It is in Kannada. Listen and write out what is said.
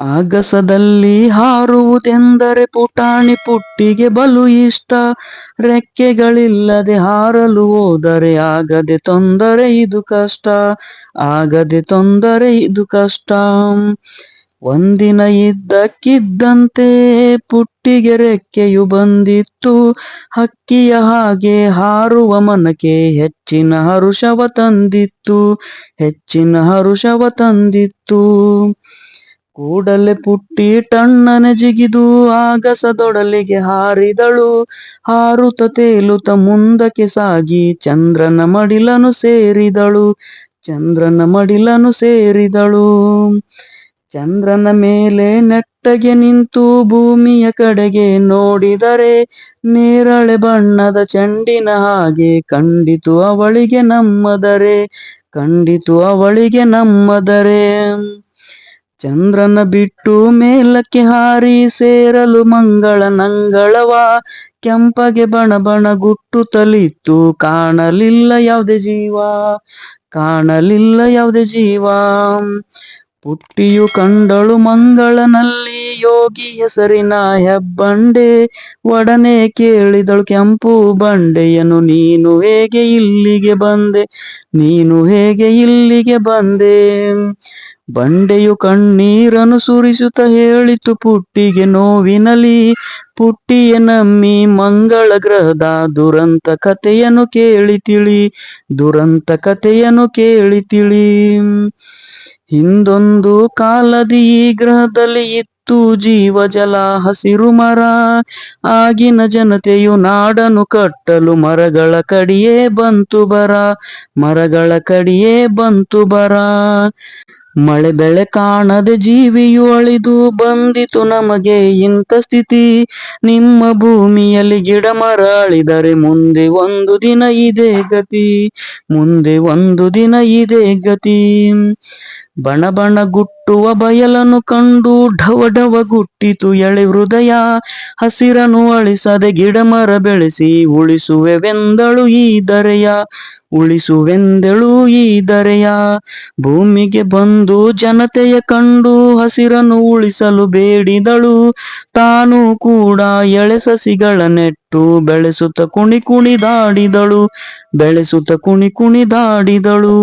ಆಗಸದಲ್ಲಿ ಹಾರುವುದೆಂದರೆ ಪುಟಾಣಿ ಪುಟ್ಟಿಗೆ ಬಲು ಇಷ್ಟ. ರೆಕ್ಕೆಗಳಿಲ್ಲದೆ ಹಾರಲು ಹೋದರೆ ಆಗದೆ ತೊಂದರೆ ಇದು ಕಷ್ಟ. ಆಗದೆ ತೊಂದರೆ ಇದು ಕಷ್ಟ. ಒಂದಿನ ಇದ್ದಕ್ಕಿದ್ದಂತೆ ಪುಟ್ಟಿಗೆ ರೆಕ್ಕೆಯು ಬಂದಿತ್ತು. ಹಕ್ಕಿಯ ಹಾಗೆ ಹಾರುವ ಮನಕ್ಕೆ ಹೆಚ್ಚಿನ ಹರುಷವ ತಂದಿತ್ತು. ಹೆಚ್ಚಿನ ಹರುಷವ ತಂದಿತ್ತು. ಕೂಡಲೇ ಪುಟ್ಟಿ ಟಣ್ಣನೆ ಜಿಗಿದು ಆಗಸದೊಡಲಿಗೆ ಹಾರಿದಳು. ಹಾರುತ ತೇಲುತ ಮುಂದಕ್ಕೆ ಸಾಗಿ ಚಂದ್ರನ ಮಡಿಲನು ಸೇರಿದಳು. ಚಂದ್ರನ ಮಡಿಲನು ಸೇರಿದಳು. ಚಂದ್ರನ ಮೇಲೆ ನೆಟ್ಟಗೆ ನಿಂತು ಭೂಮಿಯ ಕಡೆಗೆ ನೋಡಿದರೆ ನೇರಳೆ ಬಣ್ಣದ ಚೆಂಡಿನ ಹಾಗೆ ಕಂಡಿತು ಅವಳಿಗೆ ನಮ್ಮದರೆ, ಕಂಡಿತು ಅವಳಿಗೆ ನಮ್ಮದರೆ. ಚಂದ್ರನ ಬಿಟ್ಟು ಮೇಲಕ್ಕೆ ಹಾರಿ ಸೇರಲು ಮಂಗಳ ನಂಗಳವ. ಕೆಂಪಗೆ ಬಣ ಬಣ ಗುಟ್ಟು ತಲಿತ್ತು, ಕಾಣಲಿಲ್ಲ ಯಾವುದೇ ಜೀವ, ಕಾಣಲಿಲ್ಲ ಯಾವುದೇ ಜೀವ. ಪುಟ್ಟಿಯು ಕಂಡಳು ಮಂಗಳನಲ್ಲಿ ಯೋಗಿ ಹೆಸರಿನ ಹೆಬ್ಬಂಡೆ. ಒಡನೆ ಕೇಳಿದಳು ಕೆಂಪು ಬಂಡೆಯನು ನೀನು ಹೇಗೆ ಇಲ್ಲಿಗೆ ಬಂದೆ? ನೀನು ಹೇಗೆ ಇಲ್ಲಿಗೆ ಬಂದೆ? ಬಂಡೆಯು ಕಣ್ಣೀರನ್ನು ಸುರಿಸುತ್ತ ಹೇಳಿತು, ಪುಟ್ಟಿಗೆ ನೋವಿನಲಿ, ಪುಟ್ಟಿಯ ನಮ್ಮಿ ಮಂಗಳ ಗ್ರಹದ ದುರಂತ ಕಥೆಯನ್ನು ಕೇಳಿ ತಿಳಿ ದುರಂತ ಕಥೆಯನ್ನು ಕೇಳಿ ತಿಳಿ ಹಿಂದೊಂದು ಕಾಲದಿ ಈ ಗ್ರಹದಲ್ಲಿ ಇತ್ತು. ಜೀವ ಜಲ ಹಸಿರು ಮರ, ಆಗಿನ ಜನತೆಯು ನಾಡನು ಕಟ್ಟಲು ಮರಗಳ ಕಡಿಯೇ ಬಂತು ಬರ, ಮರಗಳ ಕಡಿಯೇ ಬಂತು ಬರ. ಮಳೆ ಬೆಳೆ ಕಾಣದೆ ಜೀವಿಯು ಅಳಿದು ಬಂದಿತು ನಮಗೆ ಇಂಥ ಸ್ಥಿತಿ. ನಿಮ್ಮ ಭೂಮಿಯಲ್ಲಿ ಗಿಡ ಮರ ಅಳಿದರೆ ಮುಂದೆ ಒಂದು ದಿನ ಇದೆ ಗತಿ, ಮುಂದೆ ಒಂದು ದಿನ ಇದೆ ಗತಿ. ಬಣ ಬಣ ಗುಟ್ಟುವ ಬಯಲನ್ನು ಕಂಡು ಢವ ಢವ ಗುಟ್ಟಿತು ಎಳೆ ಹೃದಯ. ಹಸಿರನು ಅಳಿಸದೆ ಗಿಡ ಮರ ಬೆಳೆಸಿ ಉಳಿಸುವೆವೆಂದಳು ಈ ದರೆಯ. ಉಳಿಸುವೆಂದಳು ಈ ದರೆಯ ಭೂಮಿಗೆ ಬಂದು ಜನತೆಯ ಕಂಡು ಹಸಿರನ್ನು ಉಳಿಸಲು ಬೇಡಿದಳು. ತಾನು ಕೂಡ ಎಳೆ ಸಸಿಗಳ ನೆಟ್ಟು ಬೆಳೆಸುತ್ತ ಕುಣಿ ಕುಣಿದಾಡಿದಳು ಬೆಳೆಸುತ್ತ ಕುಣಿ ಕುಣಿದಾಡಿದಳು